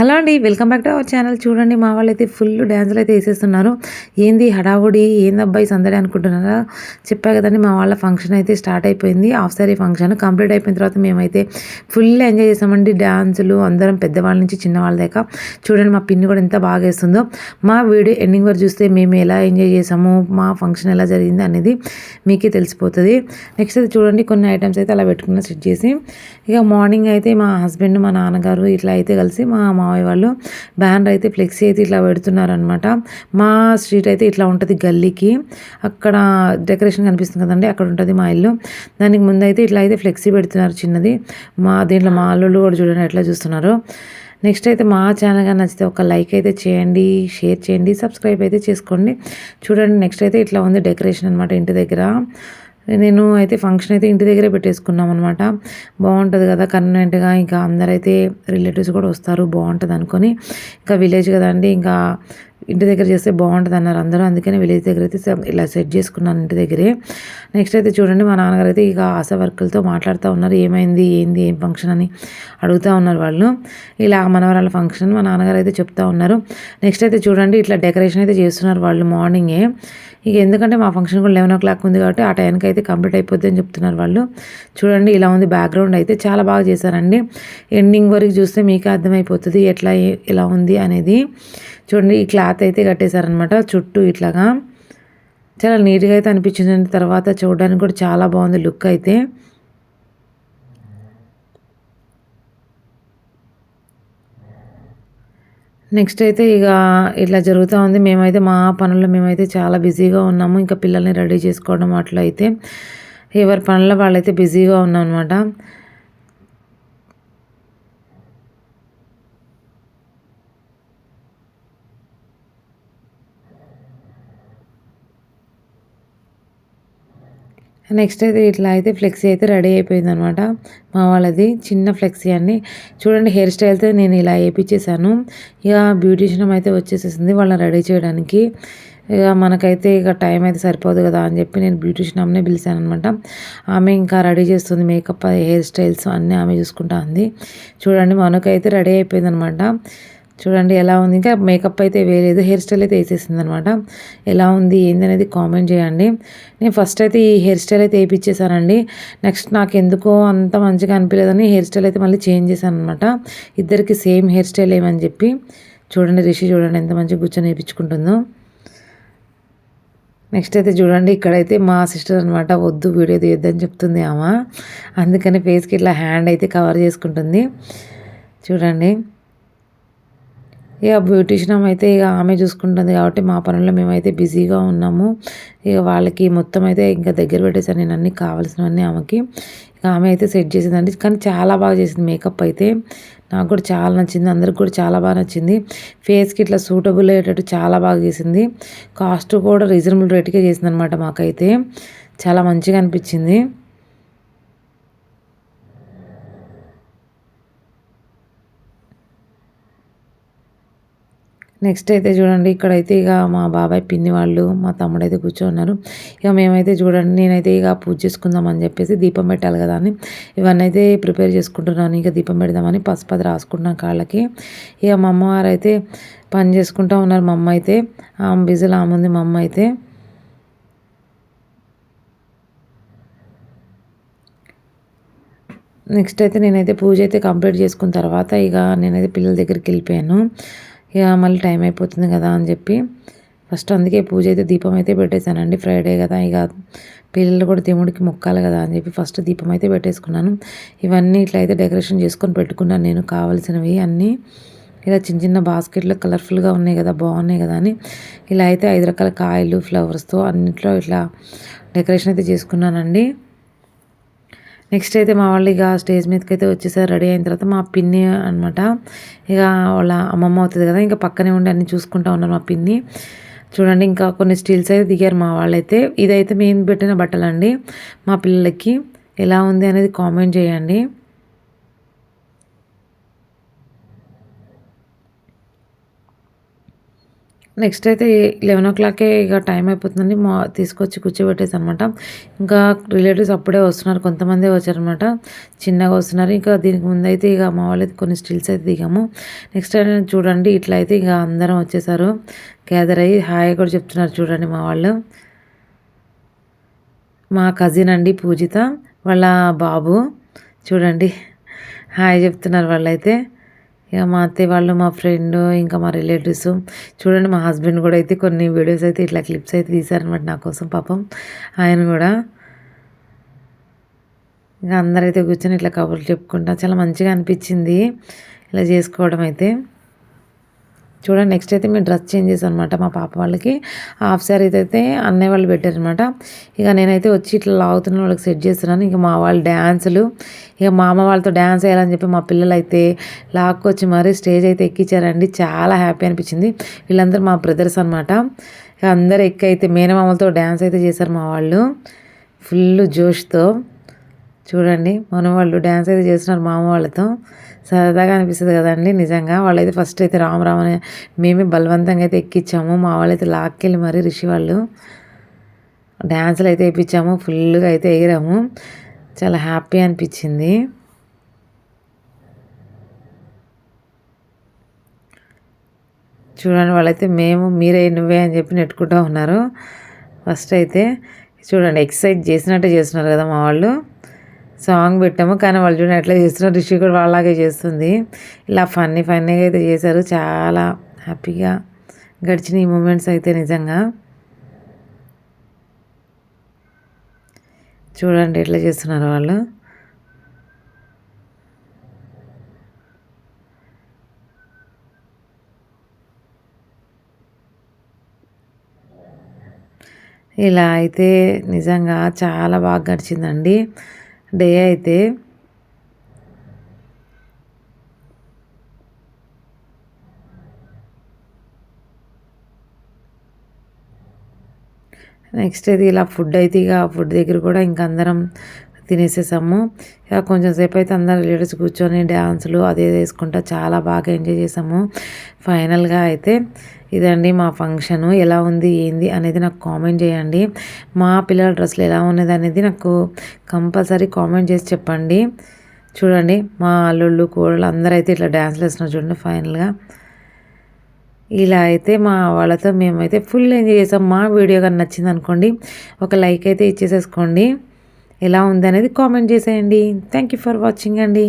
Hello అండి welcome back to our channel. చూడండి మా వాళ్ళు అయితే ఫుల్ డ్యాన్సులు అయితే వేసేస్తున్నారు. ఏంది హడావుడి ఏంది అబ్బాయి సందడి అనుకుంటున్నారా? చెప్పా కదండి మా వాళ్ళ ఫంక్షన్ అయితే స్టార్ట్ అయిపోయింది. హాఫ్ సారీ ఫంక్షన్ కంప్లీట్ అయిపోయిన తర్వాత మేమైతే ఫుల్ ఎంజాయ్ చేసామండి డ్యాన్సులు. అందరం పెద్దవాళ్ళ నుంచి చిన్నవాళ్ళ దాకా. చూడండి మా పిన్ని కూడా ఎంత బాగా వేస్తుందో. మా వీడియో ఎండింగ్ వరకు చూస్తే మేము ఎలా ఎంజాయ్ చేసాము మా ఫంక్షన్ ఎలా జరిగింది అనేది మీకే తెలిసిపోతుంది. నెక్స్ట్ అయితే చూడండి కొన్ని ఐటమ్స్ అయితే అలా పెట్టుకున్న సెట్ చేసి. ఇక మార్నింగ్ అయితే మా హస్బెండ్ మా నాన్నగారు ఇట్లా అయితే కలిసి మా మావయ్య వాళ్ళు. బ్యానర్ అయితే ఫ్లెక్సీ అయితే ఇట్లా పెడుతున్నారనమాట మా స్ట్రీట్ అయితే ఇట్లా ఉంటుంది గల్లీకి. అక్కడ డెకరేషన్ కనిపిస్తుంది కదండి అక్కడ ఉంటుంది మా ఇల్లు. దానికి ముందు అయితే ఇట్లా అయితే ఫ్లెక్సీ పెడుతున్నారు చిన్నది. మా దీంట్లో మా అల్లుళ్ళు కూడా చూడండి ఎట్లా చూస్తున్నారు. నెక్స్ట్ అయితే మా ఛానల్ కానీ నచ్చితే ఒక లైక్ అయితే చేయండి షేర్ చేయండి సబ్స్క్రైబ్ అయితే చేసుకోండి. చూడండి నెక్స్ట్ అయితే ఇట్లా ఉంది డెకరేషన్ అనమాట ఇంటి దగ్గర. నేను అయితే ఫంక్షన్ అయితే ఇంటి దగ్గరే పెట్టేసుకున్నాం అనమాట బాగుంటుంది కదా కన్వీనెంట్గా ఇంకా అందరైతే రిలేటివ్స్ కూడా వస్తారు బాగుంటుంది అనుకొని. ఇంకా విలేజ్ కదండి ఇంకా ఇంటి దగ్గర చేస్తే బాగుంటుంది అన్నారు అందరూ. అందుకని విలేజ్ దగ్గర అయితే ఇలా సెట్ చేసుకున్నాను ఇంటి దగ్గరే. నెక్స్ట్ అయితే చూడండి మా నాన్నగారు అయితే ఇక ఆశా వర్కులతో మాట్లాడుతూ ఉన్నారు. ఏమైంది ఏంది ఏం ఫంక్షన్ అని అడుగుతూ ఉన్నారు వాళ్ళు. ఇలా మనవరాల ఫంక్షన్ మా నాన్నగారు అయితే చెప్తా ఉన్నారు. నెక్స్ట్ అయితే చూడండి ఇట్లా డెకరేషన్ అయితే చేస్తున్నారు వాళ్ళు మార్నింగే ఇక ఎందుకంటే మా ఫంక్షన్ కూడా లెవెన్ ఓ క్లాక్ ఉంది కాబట్టి ఆ టైంకి అయితే కంప్లీట్ అయిపోద్ది అని చెప్తున్నారు వాళ్ళు. చూడండి ఇలా ఉంది బ్యాక్గ్రౌండ్ అయితే చాలా బాగా చేశారండి. ఎండింగ్ వరకు చూస్తే మీకే అర్థమైపోతుంది ఎట్లా ఎలా ఉంది అనేది. చూడండి ఈ క్లాత్ అయితే కట్టేశారనమాట చుట్టూ ఇట్లాగా. చాలా నీట్గా అయితే అనిపించింది తర్వాత చూడడానికి కూడా చాలా బాగుంది లుక్ అయితే. నెక్స్ట్ అయితే ఇక ఇట్లా జరుగుతూ ఉంది. మేమైతే మా పనుల్లో మేమైతే చాలా బిజీగా ఉన్నాము. ఇంకా పిల్లల్ని రెడీ చేసుకోవడం అట్లయితే ఎవరి పనుల్లో వాళ్ళైతే బిజీగా ఉన్నాం అనమాట నెక్స్ట్ అయితే ఇట్లా అయితే ఫ్లెక్సీ అయితే రెడీ అయిపోయింది అనమాట మా వాళ్ళది చిన్న ఫ్లెక్సీ అండి. చూడండి హెయిర్ స్టైల్తో నేను ఇలా వేయించేసాను ఇక బ్యూటీషియన్ అయితే వచ్చేసేసింది వాళ్ళని రెడీ చేయడానికి. ఇక మనకైతే ఇక టైం అయితే సరిపోదు కదా అని చెప్పి నేను బ్యూటీషియన్ ఆమెనే పిలిచాను అనమాట ఆమె ఇంకా రెడీ చేస్తుంది మేకప్ హెయిర్ స్టైల్స్ అన్నీ ఆమె చూసుకుంటా ఉంది. చూడండి మనకైతే రెడీ అయిపోయింది అనమాట చూడండి ఎలా ఉంది. ఇంకా మేకప్ అయితే వేయలేదు హెయిర్ స్టైల్ అయితే వేసేసింది అనమాట ఎలా ఉంది ఏంది అనేది కామెంట్ చేయండి. నేను ఫస్ట్ అయితే ఈ హెయిర్ స్టైల్ అయితే వేయించేసానండి నెక్స్ట్ నాకు ఎందుకో అంత మంచిగా అనిపించలేదని హెయిర్ స్టైల్ అయితే మళ్ళీ చేంజ్ చేశాను అనమాట ఇద్దరికి సేమ్ హెయిర్ స్టైల్ ఏమని చెప్పి చూడండి రిషి చూడండి ఎంత మంచిగా కూర్చొని వేయించుకుంటుందో నెక్స్ట్ అయితే చూడండి ఇక్కడైతే మా సిస్టర్ అనమాట వద్దు వీడియో తీయొద్దని చెప్తుంది ఆమె. అందుకని ఫేస్కి ఇట్లా హ్యాండ్ అయితే కవర్ చేసుకుంటుంది. చూడండి. ఇక బ్యూటీషియన్ అయితే ఇక ఆమె చూసుకుంటుంది కాబట్టి మా పనుల్లో మేమైతే బిజీగా ఉన్నాము. ఇక వాళ్ళకి మొత్తం అయితే ఇంకా దగ్గర పెట్టేసాను నేను అన్నీ కావాల్సినవన్నీ ఆమెకి. ఇక ఆమె అయితే సెట్ చేసిందండి. కానీ చాలా బాగా చేసింది మేకప్ అయితే. నాకు కూడా చాలా నచ్చింది. అందరికి కూడా చాలా బాగా నచ్చింది. ఫేస్కి ఇట్లా సూటబుల్ అయ్యేటట్టు చాలా బాగా చేసింది. కాస్ట్ కూడా రీజనబుల్ రేట్కే చేసింది అనమాట మాకైతే. చాలా మంచిగా అనిపించింది. నెక్స్ట్ అయితే చూడండి ఇక్కడైతే ఇక మా బాబాయ్ పిన్ని వాళ్ళు మా తమ్ముడు అయితే కూర్చోన్నారు. ఇక మేమైతే చూడండి నేనైతే ఇక పూజ చేసుకుందామని చెప్పేసి దీపం పెట్టాలి కదా అని. ఇవన్నీ అయితే ప్రిపేర్ చేసుకుంటున్నాను ఇక దీపం పెడదామని పసుపు అది రాసుకుంటున్నాను కాళ్ళకి. ఇక మా అమ్మవారు అయితే పని చేసుకుంటూ ఉన్నారు మా అమ్మ అయితే. ఆమె బిజీలో ఆమె ఉంది మా అమ్మ అయితే. నెక్స్ట్ అయితే నేనైతే పూజ అయితే కంప్లీట్ చేసుకున్న తర్వాత ఇక నేనైతే పిల్లల దగ్గరికి వెళ్ళిపోయాను. ఇక మళ్ళీ టైం అయిపోతుంది కదా అని చెప్పి ఫస్ట్ అందుకే పూజ అయితే దీపం అయితే పెట్టేశానండి ఫ్రైడే కదా. ఇక పిల్లలు కూడా దేవుడికి మొక్కాలి కదా అని చెప్పి ఫస్ట్ దీపం అయితే పెట్టేసుకున్నాను. ఇవన్నీ ఇట్లా అయితే డెకరేషన్ చేసుకొని పెట్టుకున్నాను నేను కావాల్సినవి అన్నీ. ఇలా చిన్న చిన్న బాస్కెట్లు కలర్ఫుల్గా ఉన్నాయి కదా బాగున్నాయి కదా అని. ఇలా అయితే ఐదు రకాల కాయలు ఫ్లవర్స్తో అన్నింటిలో ఇట్లా డెకరేషన్ అయితే చేసుకున్నానండి. నెక్స్ట్ అయితే మా వాళ్ళు ఇక స్టేజ్ మీదకి అయితే వచ్చేసారు రెడీ అయిన తర్వాత మా పిన్ని అనమాట ఇక వాళ్ళ అమ్మమ్మ అవుతుంది కదా ఇంకా పక్కనే ఉండి అన్ని చూసుకుంటా ఉన్నారు మా పిన్ని. చూడండి ఇంకా కొన్ని స్టీల్స్ అయితే దిగారు మా వాళ్ళైతే. ఇదైతే మేము పెట్టిన బట్టలండి మా పిల్లలకి. ఎలా ఉంది అనేది కామెంట్ చేయండి. నెక్స్ట్ అయితే లెవెన్ ఓ క్లాకే ఇక టైం అయిపోతుందండి. మా తీసుకొచ్చి కూర్చోబెట్టేసి అనమాట. ఇంకా రిలేటివ్స్ అప్పుడే వస్తున్నారు. కొంతమంది వచ్చారనమాట. చిన్నగా వస్తున్నారు. ఇంకా దీనికి ముందైతే ఇక మా వాళ్ళైతే కొన్ని స్టిల్స్ అయితే దిగాము. నెక్స్ట్ చూడండి ఇట్లా అయితే ఇక అందరం వచ్చేసారు. గ్యాదర్ అయ్యి హాయ్ కూడా చెప్తున్నారు చూడండి మా వాళ్ళు. మా కజిన్ అండి పూజిత వాళ్ళ బాబు. చూడండి హాయ్ చెప్తున్నారు వాళ్ళైతే. ఇక మా అత్తయ్య వాళ్ళు మా ఫ్రెండ్ ఇంకా మా రిలేటివ్స్ చూడండి మా హస్బెండ్ కూడా అయితే కొన్ని వీడియోస్ అయితే ఇట్లా క్లిప్స్ అయితే తీశారనమాట నా కోసం పాపం. ఆయన కూడా ఇంకా అందరైతే కూర్చొని ఇట్లా కబుర్లు చెప్పుకుంటా చాలా మంచిగా అనిపించింది. ఇలా చేసుకోవడం అయితే. చూడండి నెక్స్ట్ అయితే మేము డ్రెస్ చేంజ్ చేసాను అనమాట మా పాప వాళ్ళకి. హాఫ్ శారీ అయితే అన్నయ్య వాళ్ళు పెట్టారనమాట ఇక నేనైతే వచ్చి ఇట్లా లాగుతున్న వాళ్ళకి సెట్ చేస్తున్నాను. ఇక మా వాళ్ళు డ్యాన్సులు ఇక మా అమ్మ వాళ్ళతో డ్యాన్స్ వేయాలని చెప్పి మా పిల్లలు అయితే లాక్కొచ్చి మరీ స్టేజ్ అయితే ఎక్కించారండి. చాలా హ్యాపీ అనిపించింది. వీళ్ళందరూ మా బ్రదర్స్ అనమాట ఇక అందరు ఎక్కి అయితే మేనమామలతో డ్యాన్స్ అయితే చేశారు మా వాళ్ళు. ఫుల్ జోష్తో. చూడండి మన వాళ్ళు డ్యాన్స్ అయితే చేస్తున్నారు మామ వాళ్ళతో. సరదాగా అనిపిస్తుంది కదండి. నిజంగా వాళ్ళైతే ఫస్ట్ అయితే రామ్ రామ్ అని మేమే బలవంతంగా అయితే ఎక్కించాము మా వాళ్ళైతే లాక్కెళ్ళి మరీ రిషి వాళ్ళు డ్యాన్సులు అయితే వేయించాము ఫుల్గా అయితే ఎగిరాము చాలా హ్యాపీ అనిపించింది. చూడండి వాళ్ళైతే మేము మీరే నువ్వే అని చెప్పి నెట్టుకుంటూ ఉన్నారు. ఫస్ట్ అయితే చూడండి ఎక్సర్సైజ్ చేసినట్టే చేస్తున్నారు కదా మా వాళ్ళు. సాంగ్ పెట్టాము. కానీ వాళ్ళు చూడండి ఎట్లా చేస్తున్నారు. రిషి కూడా వాళ్ళలాగే చేస్తుంది. ఇలా ఫన్నీ ఫన్నీగా అయితే చేశారు. చాలా హ్యాపీగా గడిచిన ఈ మూమెంట్స్ అయితే నిజంగా. చూడండి ఎట్లా చేస్తున్నారు వాళ్ళు. ఇలా అయితే నిజంగా చాలా బాగా గడిచిందండి. డే అయితే నెక్స్ట్ ఇది ఇలా ఫుడ్ అయితే ఇక ఫుడ్ దగ్గర కూడా ఇంక అందరం తినేసేసాము. ఇక కొంచెం సేపు అయితే అందరు లేడీస్ కూర్చొని డ్యాన్సులు అదే వేసుకుంటా చాలా బాగా ఎంజాయ్ చేసాము. ఫైనల్గా అయితే ఇదండి మా ఫంక్షను. ఎలా ఉంది ఏంది అనేది నాకు కామెంట్ చేయండి. మా పిల్లల డ్రెస్సులు ఎలా ఉన్నది అనేది నాకు కంపల్సరీ కామెంట్ చేసి చెప్పండి. చూడండి మా అల్లుళ్ళు కూరలు అందరూ అయితే ఇట్లా డ్యాన్స్లు వేస్తున్నారు చూడండి ఫైనల్గా. ఇలా అయితే మా వాళ్ళతో మేమైతే ఫుల్ ఎంజాయ్ చేసాం. మా వీడియో కానీ నచ్చింది అనుకోండి ఒక లైక్ అయితే ఇచ్చేసేసుకోండి. ఎలా ఉంది అనేది కామెంట్ చేసేయండి. థ్యాంక్ యూ ఫర్ వాచింగ్ అండి.